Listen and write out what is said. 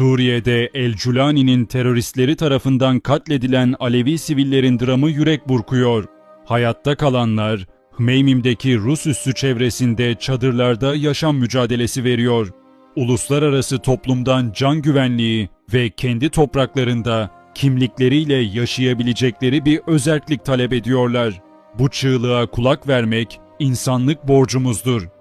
Suriye'de El Culani'nin teröristleri tarafından katledilen Alevi sivillerin dramı yürek burkuyor. Hayatta kalanlar, Hmeymim'deki Rus üssü çevresinde çadırlarda yaşam mücadelesi veriyor. Uluslararası toplumdan can güvenliği ve kendi topraklarında kimlikleriyle yaşayabilecekleri bir özerklik talep ediyorlar. Bu çığlığa kulak vermek insanlık borcumuzdur.